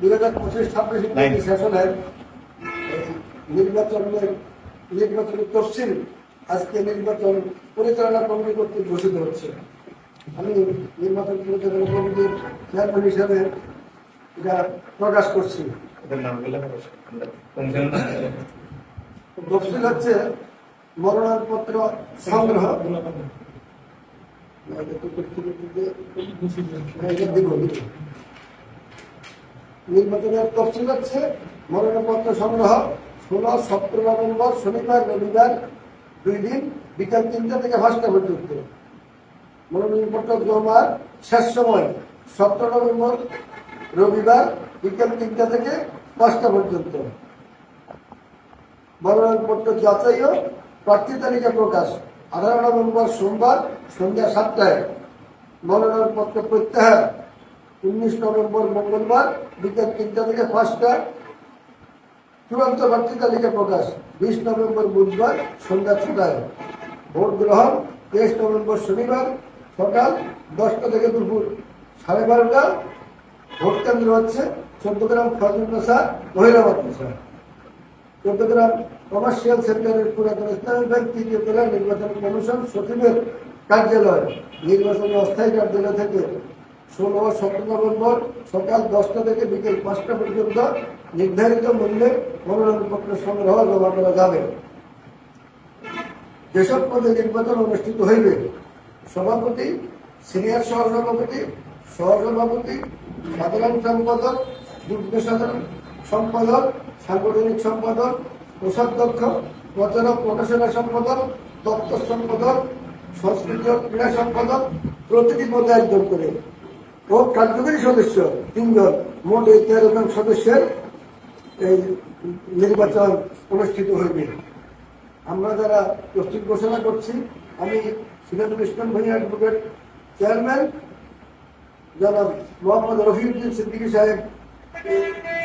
দুই হাজার পঁচিশ ছাব্বিশ ইত্যাদি সেশনের নির্বাচনের নির্বাচনের তফসিল আজকে নির্বাচন পরিচালনা কমিটি কর্তৃক ঘোষিত হচ্ছে। আমি নির্বাচন পরিচালনা কমিটির চেয়ারম্যান হিসেবে এটা প্রকাশ করছি। তফসিল হচ্ছে মনোনয়নপত্র সংগ্রহ। নির্বাচনের তফসিল হচ্ছে মনোনয়নপত্র সংগ্রহ, ষোলো, সতেরো নভেম্বর, শনিবার, রবিবার, দুই দিন, বিকাল তিনটা থেকে পাঁচটা পর্যন্ত। মনোনয়নপত্র জমার শেষ সময়, সতেরো নভেম্বর, রবিবার, বিকাল তিনটা থেকে পাঁচটা পর্যন্ত। মনোনয়নপত্র যাচাই ও প্রার্থী তালিকা প্রকাশ, আঠারো নভেম্বর সোমবার সন্ধ্যা সাতটায়। মনোনয়নপত্র প্রত্যাহার উনিশ নভেম্বর মঙ্গলবার, বিকেল তিনটা থেকে পাঁচটা, চূড়ান্ত প্রার্থী তালিকা প্রকাশ, বিশ নভেম্বর বুধবার, সন্ধ্যা ছটায়। ভোট গ্রহণ তেইশ নভেম্বর শনিবার, সকাল দশটা থেকে দুপুর সাড়ে বারোটা। ভোট কেন্দ্র হচ্ছে চোদ্দ গ্রাম ফজল প্রসাদ মহিলাবাদ প্রসাদ। চট্টগ্রাম কমার্শিয়াল সেন্টারের পুরাতন ইসলামী ব্যাংক, তৃতীয় তলায় নির্বাচন কমিশন সচিবের কার্যালয়। নির্বাচনী অস্থায়ী কার্যালয় থেকে ষোলো, সতেরো নভেম্বর সকাল দশটা থেকে বিকেল পাঁচটা পর্যন্ত নির্ধারিত মূল্যে মনোনয়নপত্র সংগ্রহ জমা করা যাবে। যেসব পদে নির্বাচন অনুষ্ঠিত হইবে, সভাপতি, সিনিয়র সহসভাপতি সহসভাপতি, সাধারণ সম্পাদক যুগ্ম সাধারণ সম্পাদক, সাংগঠনিক সম্পাদক, কোষাধ্যক্ষ, প্রচারক, প্রকাশনা সম্পাদক, দপ্তর সম্পাদক, সংস্কৃতি ক্রীড়া সম্পাদক প্রতিটি পদে একজন করে। ও কার্যকরী সদস্য, তিনজন। মোট এই তেরো জন সদস্যের এই নির্বাচন অনুষ্ঠিত হইবে। আমরা যারা প্রস্তুত ঘোষণা করছি, আমি সিরাজুল ইসলাম ভাই অ্যাডভোকেট চেয়ারম্যান, জনাব মোহাম্মদ রফিউদ্দিন সিদ্দিকী সাহেব,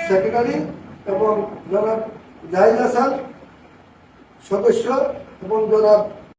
সেক্রেটারি এবং জনাব জাহিদ হাসান সদস্য এবং জনাব